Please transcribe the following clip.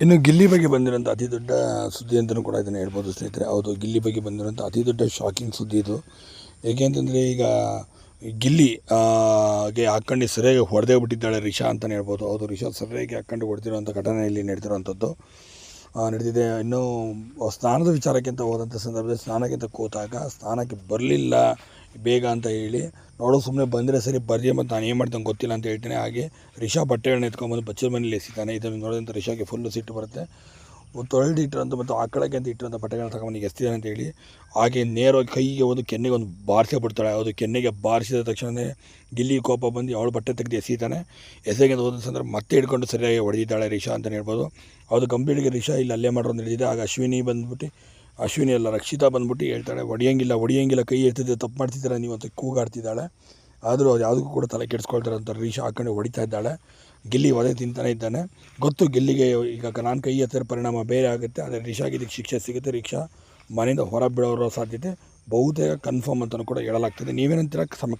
ಇನ್ನು ಗಿಲ್ಲಿ ಬಗ್ಗೆ ಬಂದಿರೋಂಥ ಅತಿ ದೊಡ್ಡ ಸುದ್ದಿ ಅಂತಲೂ ಕೂಡ ಇದನ್ನು ಹೇಳ್ಬೋದು ಸ್ನೇಹಿತರೆ. ಹೌದು ಗಿಲ್ಲಿ ಬಗ್ಗೆ ಬಂದಿರೋಂಥ ಅತಿ ದೊಡ್ಡ ಶಾಕಿಂಗ್ ಸುದ್ದಿ ಇದು. ಏಕೆ ಅಂತಂದರೆ ಈಗ ಗಿಲ್ಲಿ ಗೆ ಹಾಕ್ಕೊಂಡು ಸರಿಯಾಗಿ ಹೊಡೆದೇ ಬಿಟ್ಟಿದ್ದಾಳೆ ರಿಷಾ ಅಂತಲೇ ಹೇಳ್ಬೋದು. ಹೌದು ರಿಷಾ ಸರಿಯಾಗಿ ಹಾಕ್ಕೊಂಡು ಹೊಡೆದಿರೋಂಥ ಘಟನೆ ಇಲ್ಲಿ ನಡೆದಿರೋಂಥದ್ದು ಆ, ನಡೆದಿದೆ. ಇನ್ನು ಸ್ನಾನದ ವಿಚಾರಕ್ಕಿಂತ ಹೋದಂಥ ಸಂದರ್ಭದಲ್ಲಿ ಸ್ನಾನಕ್ಕೆ ಅಂತ ಕೂತಾಗ ಸ್ನಾನಕ್ಕೆ ಬರಲಿಲ್ಲ. ಬೇಗ ಅಂತ ಹೇಳಿ ನೋಡೋ ಸುಮ್ಮನೆ ಬಂದರೆ ಸರಿ ಬರ್ರಿ ಮತ್ತು ನಾನು ಏನು ಮಾಡ್ತಾನೆ ಗೊತ್ತಿಲ್ಲ ಅಂತ ಹೇಳ್ತೇನೆ. ಹಾಗೆ ರಿಷಾ ಬಟ್ಟೆಗಳನ್ನ ಎತ್ಕೊಂಬಂದು ಬಚ್ಚಲ ಮನೇಲಿ ಎಸಿತಾನೆ. ಇದನ್ನು ನೋಡಿದಂಥ ರಿಷಾಗೆ ಫುಲ್ಲು ಸಿಟ್ಟು ಬರುತ್ತೆ. ತೊಳೆದು ಇಟ್ಟಿರೋಂಥ ಮತ್ತು ಆಕಳಕ್ಕೆ ಅಂತ ಇಟ್ಟಿರೋಂಥ ಬಟ್ಟೆಗಳನ್ನ ತಗೊಂಡು ಎಸ್ತಿದ್ದಾನೆ ಅಂತ ಹೇಳಿ, ಹಾಗೆ ನೇರವಾಗಿ ಕೈಗೆ ಒಂದು ಕೆನ್ನೆಗೆ ಒಂದು ಬಾರಿಸೇ ಬಿಡ್ತಾಳೆ. ಅದು ಕೆನ್ನೆಗೆ ಬಾರಿಸಿದ ತಕ್ಷಣವೇ ಗಿಲ್ಲಿ ಕೋಪ ಬಂದು ಅವಳು ಬಟ್ಟೆ ತೆಗೆದು ಎಸಿತಾನೆ. ಎಸೆಗೆ ಹೋದ ಸಂದರ್ಭ ಮತ್ತೆ ಹಿಡ್ಕೊಂಡು ಸರಿಯಾಗಿ ಹೊಡೆದಿದ್ದಾಳೆ ರಿಷಾ ಅಂತಲೇ ಹೇಳ್ಬೋದು. ಅದು ಗಂಭೀರಿಗೆ ರಿಷಾ ಇಲ್ಲಿ, ಅಲ್ಲೇ ಮಾಡೋದು ನಡೆದಿದೆ ಆಗ ಅಶ್ವಿನಿ ಬಂದ್ಬಿಟ್ಟು, ಅಶ್ವಿನಿ ಅಲ್ಲ ರಕ್ಷಿತಾ ಬಂದ್ಬಿಟ್ಟು ಹೇಳ್ತಾಳೆ, ಹೊಡಿಯಂಗಿಲ್ಲ ಹೊಡಿಯಂಗಿಲ್ಲ, ಕೈ ಎತ್ತಿದ್ರೆ ತಪ್ಪು ಮಾಡ್ತಿದ್ದೀರಾ ನೀವು? ಅಂತ ಕೂಗಾಡ್ತಿದ್ದಾಳೆ. ಆದರೂ ಅದು ಯಾವುದಕ್ಕೂ ಕೂಡ ತಲೆ ಕೆಡಿಸ್ಕೊಳ್ತಾರೆ ಅಂತ ರೀಶಾ ಹಾಕೊಂಡು ಹೊಡಿತಾ ಇದ್ದಾಳೆ. ಗಿಲ್ಲಿ ಒದೆ ತಿಂತಾನೆ ಇದ್ದಾನೆ. ಗೊತ್ತು ಗಿಲ್ಲಿಗೆ ಈಗ ನಾನು ಕೈ ಹತ್ತಿರ ಪರಿಣಾಮ ಬೇರೆ ಆಗುತ್ತೆ, ಆದರೆ ರಿಷಾಗೆ ಇದಕ್ಕೆ ಶಿಕ್ಷೆ ಸಿಗುತ್ತೆ. ರಿಕ್ಷಾ ಮನೆಯಿಂದ ಹೊರ ಬಿಡೋರೋ ಸಾಧ್ಯತೆ ಬಹುತೇಕ ಕನ್ಫರ್ಮ್ ಅಂತಲೂ ಕೂಡ ಹೇಳಲಾಗ್ತದೆ. ನೀವೇನಂತೀರ? ಸಮ